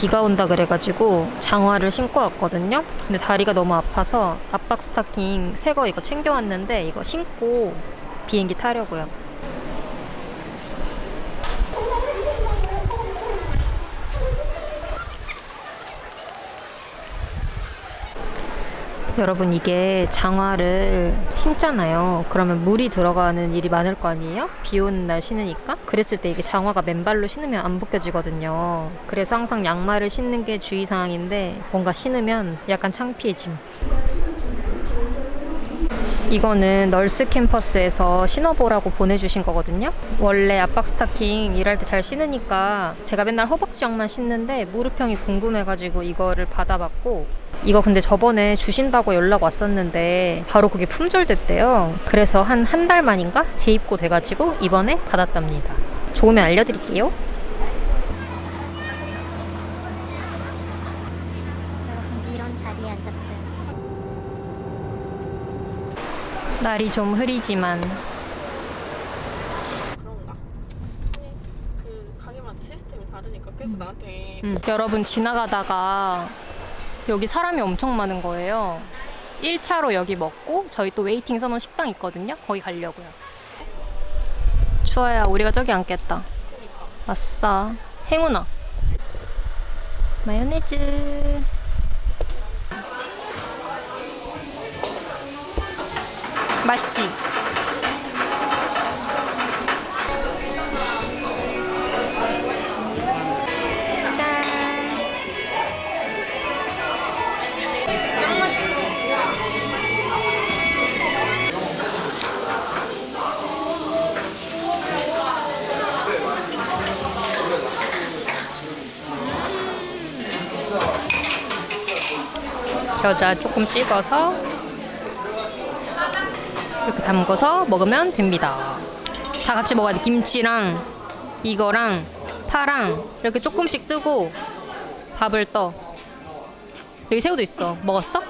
비가 온다 그래가지고 장화를 신고 왔거든요. 근데 다리가 너무 아파서 압박 스타킹 새 거 이거 챙겨왔는데 이거 신고 비행기 타려고요. 여러분 이게 장화를 신잖아요. 그러면 물이 들어가는 일이 많을 거 아니에요? 비 오는 날 신으니까. 그랬을 때 이게 장화가 맨발로 신으면 안 벗겨지거든요. 그래서 항상 양말을 신는 게 주의사항인데 뭔가 신으면 약간 창피해짐. 이거는 널스 캠퍼스에서 신어보라고 보내주신 거거든요. 원래 압박 스타킹 일할 때 잘 신으니까 제가 맨날 허벅지형만 신는데 무릎형이 궁금해가지고 이거를 받아봤고 이거 근데 저번에 주신다고 연락 왔었는데 바로 그게 품절됐대요. 그래서 한 한 달 만인가 재입고 돼가지고 이번에 받았답니다. 좋으면 알려드릴게요. 여러분 이런 자리에 앉았어요. 날이 좀 흐리지만 그런가? 그 가게마다 시스템이 다르니까 그래서 나한테 음, 여러분 지나가다가 여기 사람이 엄청 많은 거예요. 1차로 여기 먹고 저희 또 웨이팅 써놓은 식당 있거든요. 거기 가려고요. 추워야 우리가 저기 앉겠다. 아싸. 행운아. 마요네즈. 맛있지? 겨자 조금 찍어서 이렇게 담궈서 먹으면 됩니다. 다 같이 먹어야 돼. 김치랑 이거랑 파랑 이렇게 조금씩 뜨고 밥을 떠. 여기 새우도 있어. 먹었어?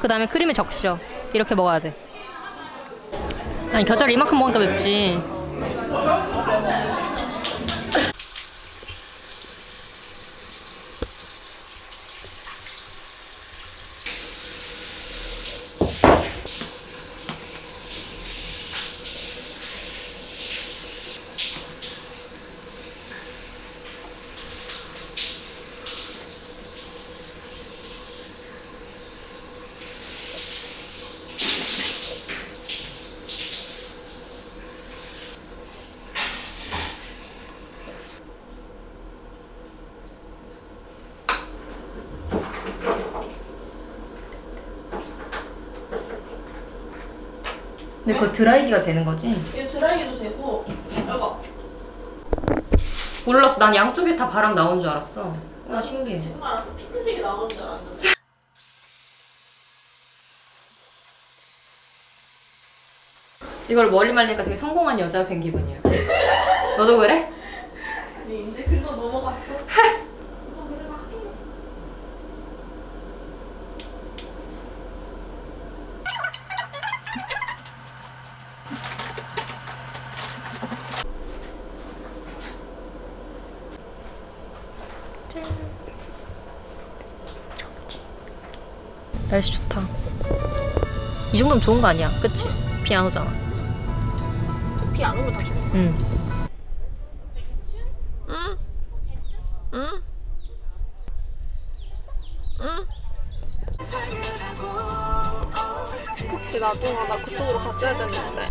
그 다음에 크림에 적셔. 이렇게 먹어야 돼. 아니 겨자를 이만큼 먹으니까 맵지. 근데 그거 드라이기가 되는 거지? 이거 드라이기도 되고 이거 몰랐어. 난 양쪽에서 다 바람 나온 줄 알았어. 와 신기해. 지금 알아서 핑크색이 나오는 줄 알았는데 이걸 멀리 말리니까 되게 성공한 여자 된 기분이야. 너도 그래? 아니 이제 그거 넘어갔어 이거 그래 할게 날씨 좋다. 이 정도면 좋은 거 아니야? 그치? 비 안 오잖아. 비 안 오면 다 거야 응. 응? 응? 응? 그치 나중에 나 그쪽으로 갔어야 됐는데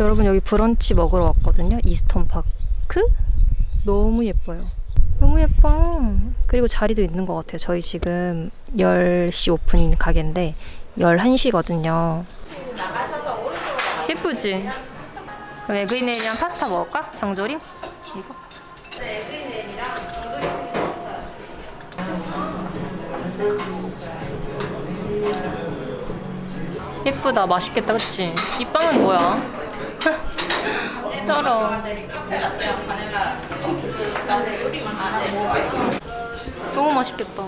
여러분 여기 브런치 먹으러 왔거든요. 이스턴 파크. 너무 예뻐요. 너무 예뻐. 그리고 자리도 있는 것 같아요. 저희 지금 10시 오픈인 가게인데 11시거든요. 예쁘지? 그럼 에그이넬이랑 파스타 먹을까? 장조림? 이거? 예쁘다. 맛있겠다. 그치? 이 빵은 뭐야? 떨어. 너무 맛있겠다.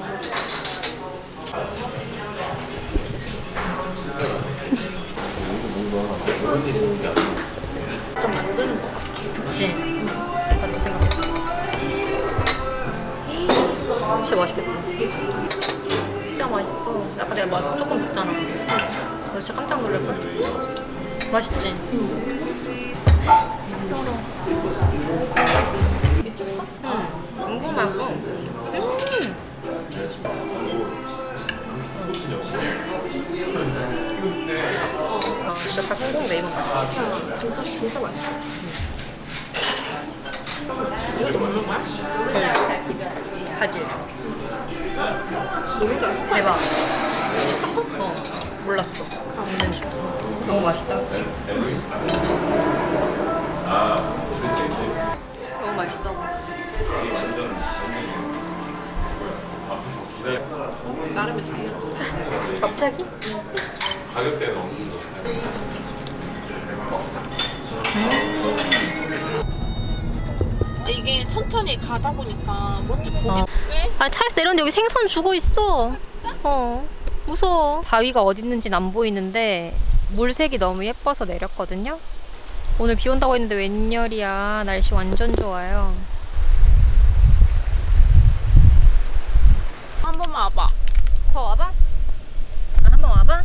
직접 만드는 거 같아. 그치. 나도 그 생각했어. 진짜 맛있겠다. 진짜 맛있어. 아까 내가 맛 조금 맵잖아. 너 진짜 깜짝 놀랄 뻔. 맛있지? 미쳤어? 응. 궁금하고. 음. 아, 진짜 다 성공 네이버 맛있지? 진짜 진짜. 어, 줄. 너무 맛있다. 그치? 너무 맛있어. 나름의 다이어트. 갑자기? 아, 이게 천천히 가다 보니까 뭔지 보기 어. 왜? 아 차에서 내렸는데 여기 생선 죽어 있어. 어, 무서워. 바위가 어디 있는지는 안 보이는데 물색이 너무 예뻐서 내렸거든요. 오늘 비 온다고 했는데 웬열이야. 날씨 완전 좋아요. 한 번만 와봐. 더 와봐. 아, 한번 와봐.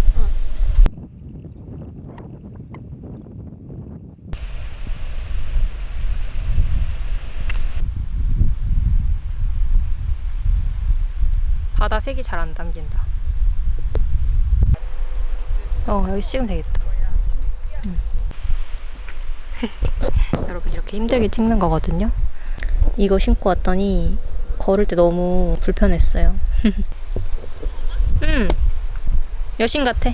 바다 색이 잘 안 담긴다. 어, 여기 찍으면 되겠다. 여러분, 이렇게 힘들게 찍는 거거든요. 이거 신고 왔더니 걸을 때 너무 불편했어요. 응. 여신 같아.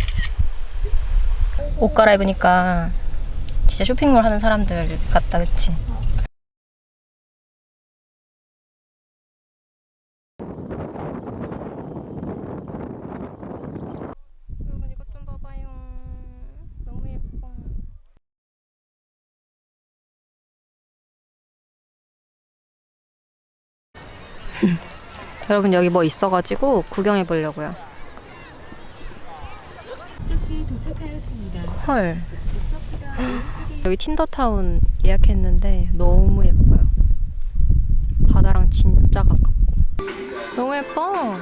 옷 갈아입으니까 진짜 쇼핑몰 하는 사람들 같다, 그치? 여러분 이것 좀 봐봐요. 너무 예뻐. 여러분 여기 뭐 있어가지고 구경해 보려고요. 헐. 여기 틴더타운 예약했는데 너무 예뻐요. 바다랑 진짜 가깝고. 너무 예뻐.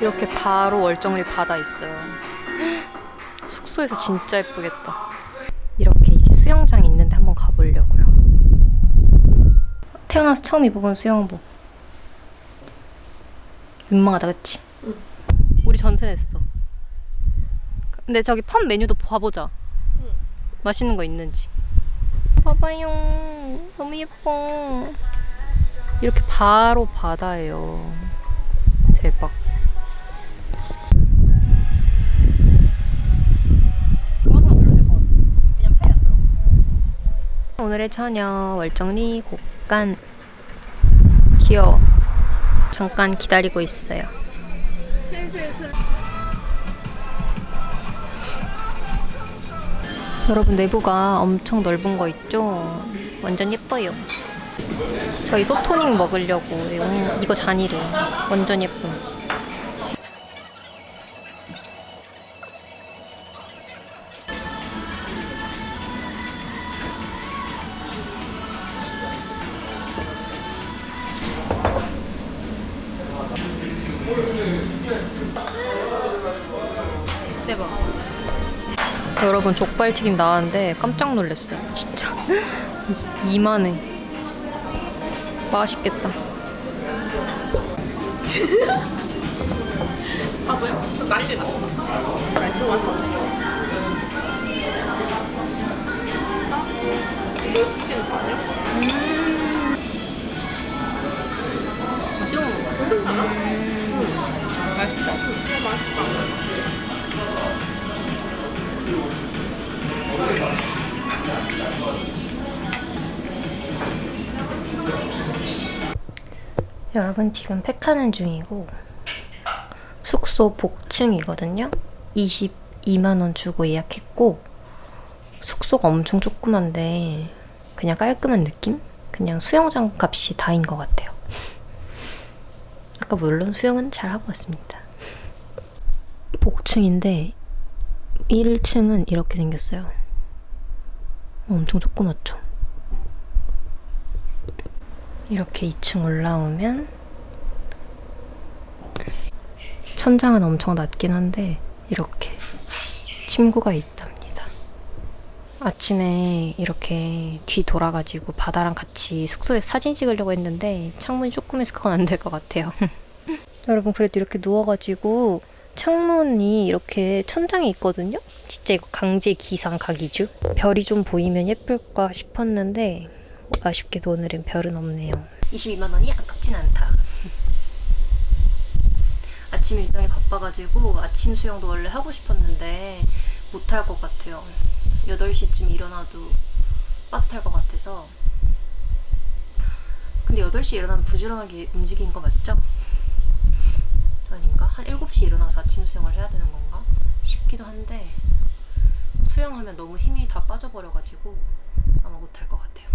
이렇게 바로 월정리 바다 있어요. 숙소에서 진짜 예쁘겠다. 이렇게 이제 수영장 있는데 한번 가보려고요. 태어나서 처음 입어본 수영복. 민망하다 그치? 우리 전세 냈어 근데 저기 팝 메뉴도 봐보자 맛있는 거 있는지 봐봐요 너무 예뻐 이렇게 바로 바다예요 대박 오늘의 처녀 월정리 곡간 귀여워 잠깐 기다리고 있어요. 여러분 내부가 엄청 넓은 거 있죠? 완전 예뻐요. 저희 소토닉 먹으려고 이거 잔이래. 완전 예쁨. 여러분 족발튀김 나왔는데 깜짝 놀랐어요. 진짜 이- 이만해. 맛있겠다. 봐봐요. 저 난리 났어. 진짜 아니야? 찍어 먹어. 맛있다. 이거 맛있다. 여러분 지금 팩하는 중이고 숙소 복층이거든요. 22만 원 주고 예약했고 숙소가 엄청 조그만데 그냥 깔끔한 느낌? 그냥 수영장 값이 다인 것 같아요. 아까 물론 수영은 잘 하고 왔습니다. 복층인데 1층은 이렇게 생겼어요. 엄청 조그맣죠? 이렇게 2층 올라오면 천장은 엄청 낮긴 한데 이렇게 침구가 있답니다. 아침에 이렇게 뒤 돌아가지고 바다랑 같이 숙소에 서 사진 찍으려고 했는데 창문이 조금 해서 그건 안 될 것 같아요. 여러분 그래도 이렇게 누워가지고 창문이 이렇게 천장에 있거든요. 진짜 이거 강제 기상 각이죠. 별이 좀 보이면 예쁠까 싶었는데 아쉽게도 오늘은 별은 없네요. 22만 원이 아깝진 않다. 아침 일정이 바빠가지고 아침 수영도 원래 하고 싶었는데 못할 것 같아요. 8시쯤 일어나도 빠듯할 것 같아서. 근데 8시 일어나면 부지런하게 움직이는 거 맞죠? 아닌가? 한 7시 일어나서 아침 수영을 해야 되는 건가? 싶기도 한데 수영하면 너무 힘이 다 빠져버려가지고 아마 못할 것 같아요.